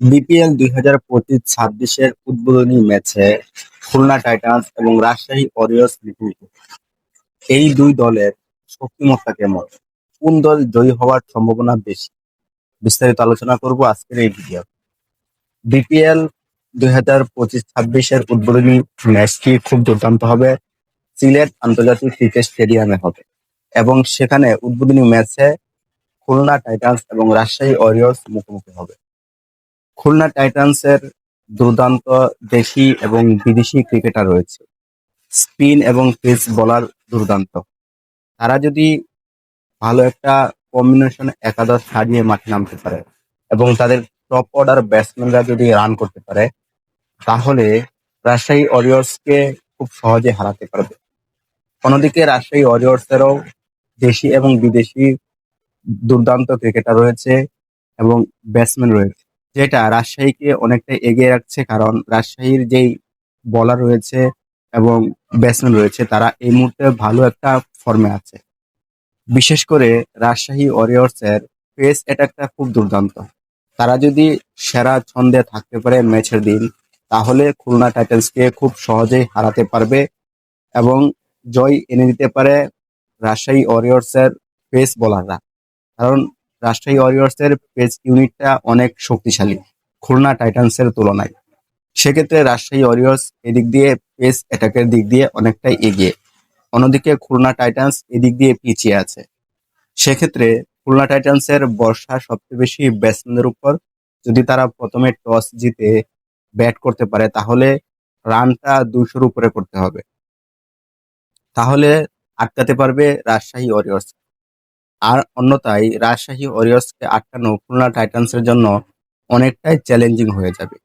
BPL দুই হাজার পঁচিশ ছাব্বিশের উদ্বোধনী ম্যাচে খুলনা টাইটান্স এবং রাজশাহী ওয়ারিয়র্স মুখোমুখি এই দুই দলের শক্তিমত্তা কেমন? কোন দল জয়ী হওয়ার সম্ভাবনা বেশি? বিস্তারিত আলোচনা করব আজকের এই ভিডিও বিপিএল দুই হাজার পঁচিশ ছাব্বিশের উদ্বোধনী ম্যাচটি খুব দুর্দান্ত হবে। সিলেট আন্তর্জাতিক ক্রিকেট স্টেডিয়ামে হবে এবং সেখানে উদ্বোধনী ম্যাচে খুলনা টাইটান্স এবং রাজশাহী ওয়ারিয়র্স মুখোমুখি হবে। খুলনা টাইটান্সের দুর্দান্ত দেশি এবং বিদেশি ক্রিকেটার রয়েছে। স্পিন এবং পেস বলার দুর্দান্ত। তারা যদি ভালো একটা কম্বিনেশন একাদশ সাজিয়ে মাঠে নামতে পারে এবং তাদের টপ অর্ডার ব্যাটসম্যানরা যদি রান করতে পারে, তাহলে রাজশাহী ওয়ারিয়র্সকে খুব সহজে হারাতে পারবে। অন্যদিকে রাজশাহী ওয়ারিয়র্সেরও দেশি এবং বিদেশি দুর্দান্ত ক্রিকেটার রয়েছে এবং ব্যাটসম্যান রয়েছে। যেটা রাজশাহীকে অনেকটা এগিয়ে রাখছে, কারণ রাজশাহীর যেই বলার রয়েছে এবং ব্যাটসম্যান রয়েছে, তারা এই মুহূর্তে ভালো একটা ফর্মে আছে। বিশেষ করে রাজশাহী ওয়ারিয়র্সের পেস অ্যাটাকটা খুব দুর্দান্ত। তারা যদি সেরা ছন্দে থাকতে পারে ম্যাচের দিন, তাহলে খুলনা টাইটান্সকে খুব সহজেই হারাতে পারবে এবং জয় এনে দিতে পারে রাজশাহী ওয়ারিয়র্সের পেস বোলাররা কারণ রাজশাহী ওয়ারিয়র্সের পেস ইউনিটটা অনেক শক্তিশালী, খুলনা টাইটান্সের তুলনায়। সেক্ষেত্রে রাজশাহী ওয়ারিয়র্স এদিক দিয়ে পেস অ্যাটাকের দিক দিয়ে অনেকটাই এগিয়ে। অন্যদিকে খুলনা টাইটান্স এদিক দিয়ে পিছিয়ে আছে। সেক্ষেত্রে খুলনা টাইটান্সের বর্ষা সবচেয়ে বেশি ব্যাটসম্যানদের উপর। যদি তারা প্রথমে টস জিতে ব্যাট করতে পারে, তাহলে রানটা দুশোর উপরে করতে হবে। তাহলে আটকাতে পারবে রাজশাহী ওয়ারিয়র্স আর অন্যথায় রাজশাহী ওরিয়র্সকে আটকানো খুলনা টাইটান্সের জন্য অনেকটাই চ্যালেঞ্জিং হয়ে যাবে।